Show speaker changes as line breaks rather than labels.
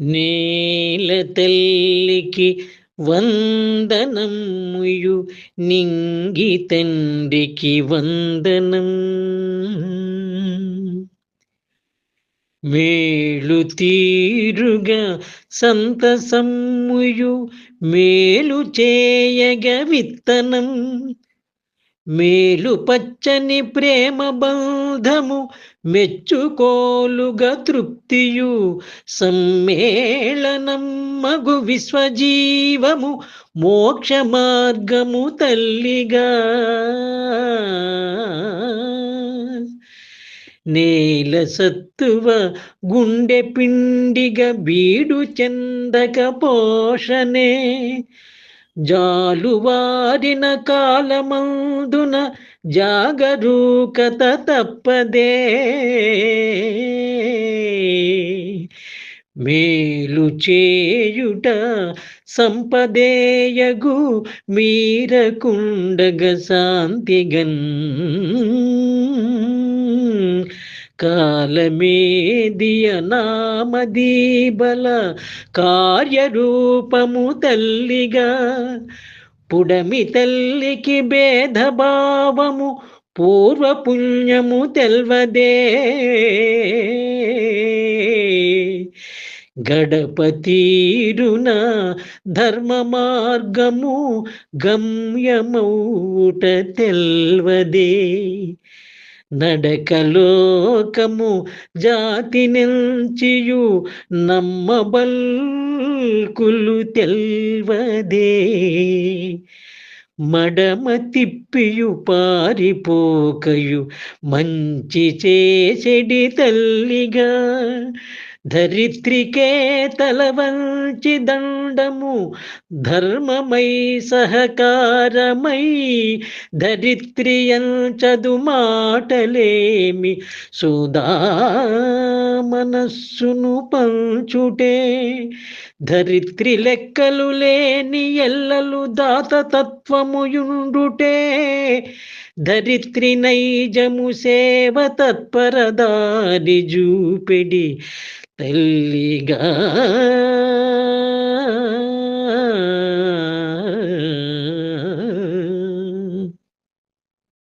నేల తల్లికి వందనముయు నింగి తండ్రికి వందనం. మేలు తీరుగా సంతసమ్ముయు మేలు చేయగ విత్తనం. మేలు పచ్చని ప్రేమ బంధము మెచ్చుకోలుగా తృప్తియు. సమ్మేళనం మగు విశ్వజీవము మోక్ష మార్గము తల్లిగా. నేల సత్తువ గుండె పిండిగా బీడు చెందక పోషణే జాలువారిన కాలమందున జాగరూకత తప్పదే. మేలు చేయుట సంపదేయగు మీరకుండగ శాంతిగన్. కాలమేదియ నామదీబల కార్యరూపము తల్లిగా పుడమి తల్లికి భేదభావము పూర్వపుణ్యము తెల్వదే. గడప తీరున ధర్మ మార్గము గమ్యమౌట తెల్వదే. నడకలోకము జాతి నిల్చియు నమ్మబల్కులు తెల్వదే. మడమ తిప్పియు పారిపోకయు మంచి చేసెడి తల్లిగా ధరిత్రికే తలవంచి దండము ధర్మమై సహకారమై ధరిత్రియంచదు మాటలేమి సుదా మనస్సును పంచుటే. ధరిత్రి లెక్కలు లేని ఎల్లలు దాత తత్వముయుండుటే ధరిత్రి నైజము సేవ తత్పరదారి జూపిడి తల్లిగా